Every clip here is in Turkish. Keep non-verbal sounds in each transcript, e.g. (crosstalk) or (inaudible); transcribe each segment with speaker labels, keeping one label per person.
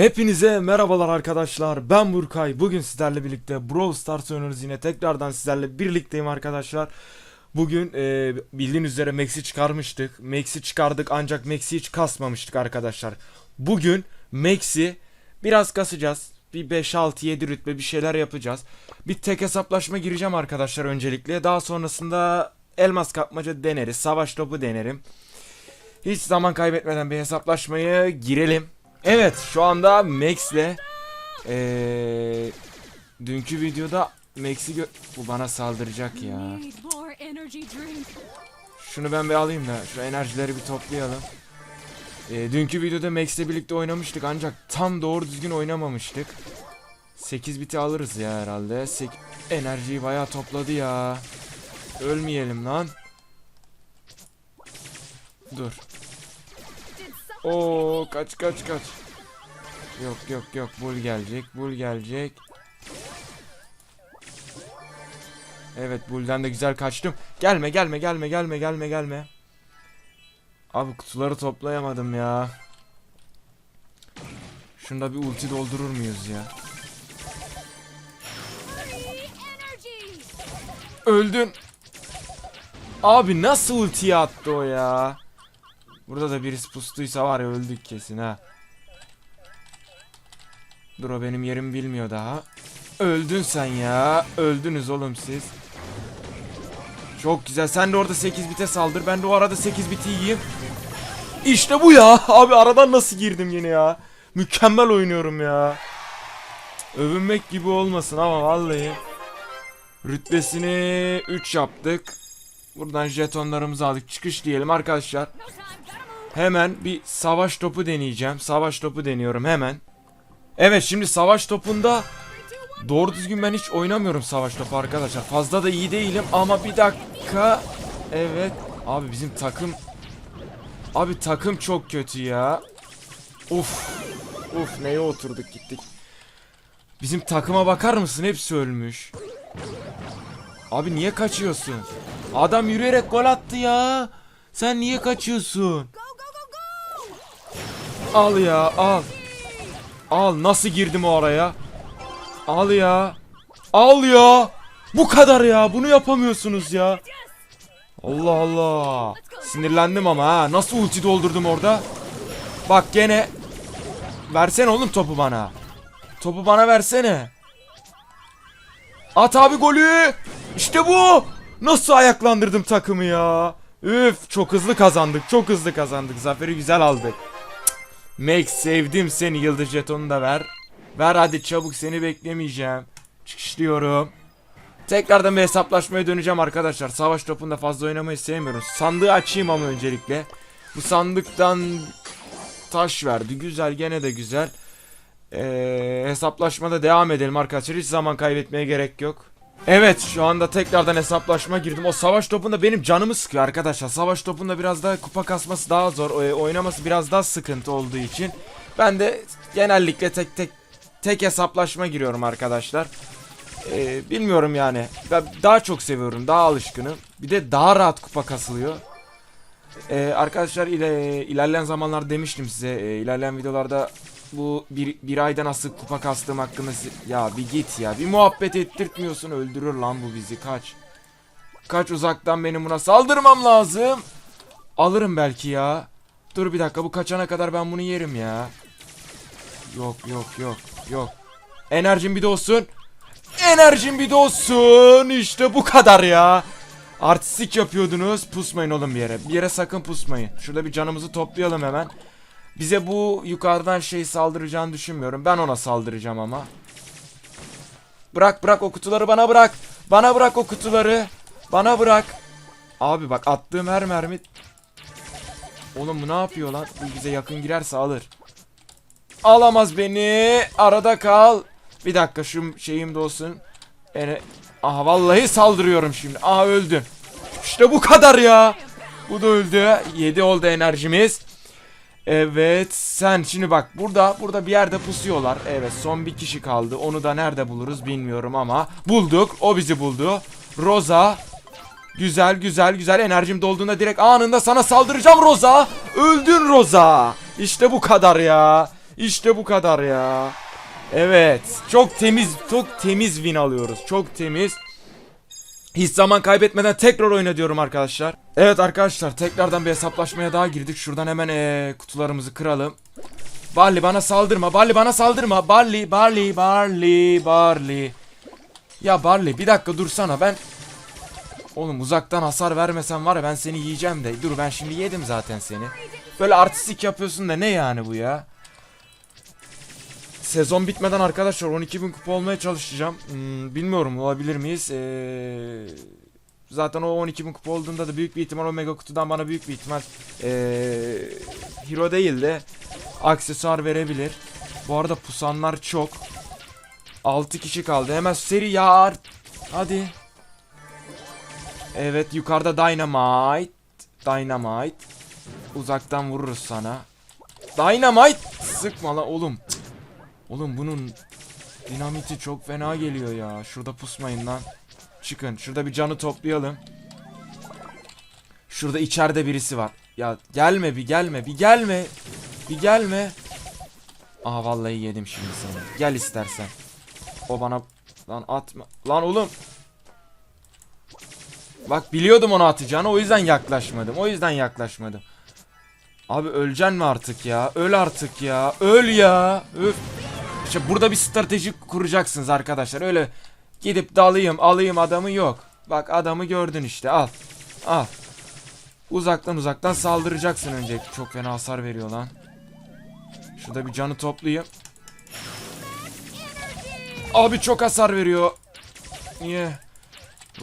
Speaker 1: Hepinize merhabalar arkadaşlar. Ben Burkay. Bugün sizlerle birlikte Brawl Stars oynuyoruz yine. Tekrardan sizlerle birlikteyim arkadaşlar. Bugün e, bildiğiniz üzere Max'i çıkarmıştık. Max'i çıkardık ancak Max'i hiç kasmamıştık arkadaşlar. Bugün Max'i biraz kasacağız. Bir 5-6-7 rütbe bir şeyler yapacağız. Bir tek hesaplaşma gireceğim arkadaşlar öncelikle. Daha sonrasında elmas kapmaca deneriz. Savaş topu denerim. Hiç zaman kaybetmeden bir hesaplaşmaya girelim. Evet şu anda Max'le eee dünkü videoda Max'i gö- bu bana saldıracak ya. Şunu ben bir alayım da şu enerjileri bir toplayalım. Eee, dünkü videoda Max'le birlikte oynamıştık ancak tam doğru düzgün oynamamıştık. 8 biti alırız ya herhalde. Sek- enerjiyi bayağı topladı ya. Ölmeyelim lan. Dur. Oo kaç kaç kaç. Yok yok yok bul gelecek bul gelecek. Evet bulden de güzel kaçtım. Gelme gelme gelme gelme gelme gelme. Abi kutuları toplayamadım ya. Şunda bir ulti doldurur muyuz ya? Öldün. Abi nasıl ultiye attı o ya? Burada da birisi pustuysa var ya öldük kesin ha. Dur o benim yerimi bilmiyor daha. Öldün sen ya. Öldünüz oğlum siz. Çok güzel. Sen de orada 8 bite saldır. Ben de o arada 8 biti yiyeyim. İşte bu ya. (laughs) Abi aradan nasıl girdim yine ya. Mükemmel oynuyorum ya. Övünmek gibi olmasın ama vallahi. Rütbesini 3 yaptık. Buradan jetonlarımızı aldık. Çıkış diyelim arkadaşlar. Hemen bir savaş topu deneyeceğim. Savaş topu deniyorum hemen. Evet şimdi savaş topunda doğru düzgün ben hiç oynamıyorum savaş topu arkadaşlar. Fazla da iyi değilim ama bir dakika. Evet. Abi bizim takım Abi takım çok kötü ya. Uf. Uf neye oturduk gittik. Bizim takıma bakar mısın? Hepsi ölmüş. Abi niye kaçıyorsun? Adam yürüyerek gol attı ya. Sen niye kaçıyorsun? Al ya al. Al nasıl girdim o araya? Al ya. Al ya. Bu kadar ya. Bunu yapamıyorsunuz ya. Allah Allah. Sinirlendim ama ha. Nasıl ulti doldurdum orada? Bak gene. Versene oğlum topu bana. Topu bana versene. At abi golü. İşte bu. Nasıl ayaklandırdım takımı ya. Üf çok hızlı kazandık. Çok hızlı kazandık. Zaferi güzel aldık. Max sevdim seni yıldız jetonu da ver. Ver hadi çabuk seni beklemeyeceğim. Çıkışlıyorum. Tekrardan bir hesaplaşmaya döneceğim arkadaşlar. Savaş topunda fazla oynamayı sevmiyorum. Sandığı açayım ama öncelikle. Bu sandıktan taş verdi. Güzel gene de güzel. Ee, hesaplaşmada devam edelim arkadaşlar. Hiç zaman kaybetmeye gerek yok. Evet şu anda tekrardan hesaplaşma girdim. O savaş topunda benim canımı sıkıyor arkadaşlar. Savaş topunda biraz daha kupa kasması daha zor. e, oynaması biraz daha sıkıntı olduğu için. Ben de genellikle tek tek tek hesaplaşma giriyorum arkadaşlar. Ee, bilmiyorum yani. Ben daha çok seviyorum. Daha alışkınım. Bir de daha rahat kupa kasılıyor. Ee, arkadaşlar ile, ilerleyen zamanlar demiştim size. e, ilerleyen videolarda bu bir, bir ayda nasıl kupa kastığım hakkında ya bir git ya bir muhabbet ettirtmiyorsun. Öldürür lan bu bizi kaç. Kaç uzaktan benim buna saldırmam lazım. Alırım belki ya. Dur bir dakika bu kaçana kadar ben bunu yerim ya. Yok yok yok yok. Enerjim bir de olsun. Enerjim bir de olsun. İşte bu kadar ya. Artistik yapıyordunuz. Pusmayın oğlum bir yere. Bir yere sakın pusmayın. Şurada bir canımızı toplayalım hemen bize bu yukarıdan şey saldıracağını düşünmüyorum. Ben ona saldıracağım ama. Bırak bırak o kutuları bana bırak. Bana bırak o kutuları. Bana bırak. Abi bak attığım her mermi. Oğlum bu ne yapıyor lan? Bu bize yakın girerse alır. Alamaz beni. Arada kal. Bir dakika şu şeyim de olsun. Ene... Aha vallahi saldırıyorum şimdi. Aha öldü. İşte bu kadar ya. Bu da öldü. 7 oldu enerjimiz. Evet sen şimdi bak burada burada bir yerde pusuyorlar. Evet son bir kişi kaldı. Onu da nerede buluruz bilmiyorum ama bulduk. O bizi buldu. Rosa. Güzel güzel güzel enerjim dolduğunda direkt anında sana saldıracağım Rosa. Öldün Rosa. İşte bu kadar ya. İşte bu kadar ya. Evet. Çok temiz, çok temiz win alıyoruz. Çok temiz. Hiç zaman kaybetmeden tekrar oyna diyorum arkadaşlar. Evet arkadaşlar tekrardan bir hesaplaşmaya daha girdik. Şuradan hemen eee, kutularımızı kıralım. Barley bana saldırma. Barley bana saldırma. Barley, Barley, Barley, Barley. Ya Barley bir dakika dursana ben... Oğlum uzaktan hasar vermesen var ya ben seni yiyeceğim de. Dur ben şimdi yedim zaten seni. Böyle artistik yapıyorsun da ne yani bu ya? Sezon bitmeden arkadaşlar 12.000 kupa olmaya çalışacağım. Hmm, bilmiyorum olabilir miyiz? Ee, zaten o 12.000 kupa olduğunda da büyük bir ihtimal o mega kutudan bana büyük bir ihtimal ee, hero değil de aksesuar verebilir. Bu arada pusanlar çok. 6 kişi kaldı. Hemen seri yar. Hadi. Evet yukarıda Dynamite. Dynamite. Uzaktan vururuz sana. Dynamite. Sıkma la oğlum. Oğlum bunun dinamiti çok fena geliyor ya. Şurada pusmayın lan. Çıkın. Şurada bir canı toplayalım. Şurada içeride birisi var. Ya gelme bir gelme bir gelme. Bir gelme. Aha vallahi yedim şimdi seni. Gel istersen. O bana lan atma. Lan oğlum. Bak biliyordum onu atacağını o yüzden yaklaşmadım. O yüzden yaklaşmadım. Abi öleceksin mi artık ya? Öl artık ya. Öl ya. Öf. İşte burada bir strateji kuracaksınız arkadaşlar. Öyle gidip dalayım alayım adamı yok. Bak adamı gördün işte al. Al. Uzaktan uzaktan saldıracaksın önce. Çok fena hasar veriyor lan. Şurada bir canı toplayayım. Abi çok hasar veriyor. Niye?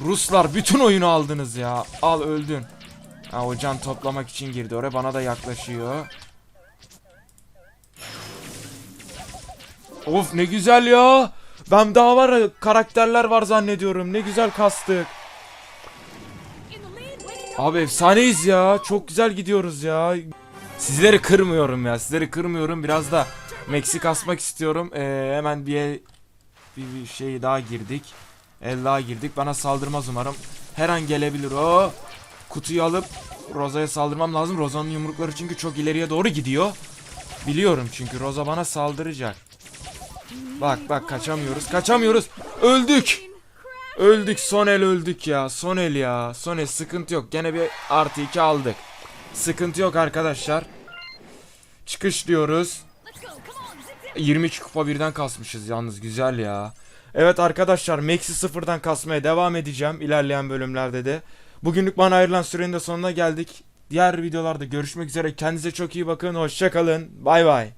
Speaker 1: Ruslar bütün oyunu aldınız ya. Al öldün. Ha o can toplamak için girdi oraya bana da yaklaşıyor. Of ne güzel ya. Ben daha var karakterler var zannediyorum. Ne güzel kastık. Abi efsaneyiz ya. Çok güzel gidiyoruz ya. Sizleri kırmıyorum ya. Sizleri kırmıyorum. Biraz da Meksik asmak istiyorum. Ee, hemen bir, bir, bir şey daha girdik. El daha girdik. Bana saldırmaz umarım. Her an gelebilir o. Kutuyu alıp Roza'ya saldırmam lazım. Roza'nın yumrukları çünkü çok ileriye doğru gidiyor. Biliyorum çünkü Roza bana saldıracak. Bak bak kaçamıyoruz. Kaçamıyoruz. Öldük. Öldük son el öldük ya. Son el ya. Son el sıkıntı yok. Gene bir artı iki aldık. Sıkıntı yok arkadaşlar. Çıkış diyoruz.
Speaker 2: Let's go. Come on. Zip, zip.
Speaker 1: 22 kupa birden kasmışız yalnız güzel ya. Evet arkadaşlar Max'i sıfırdan kasmaya devam edeceğim ilerleyen bölümlerde de. Bugünlük bana ayrılan sürenin de sonuna geldik. Diğer videolarda görüşmek üzere. Kendinize çok iyi bakın. Hoşçakalın. Bay bay.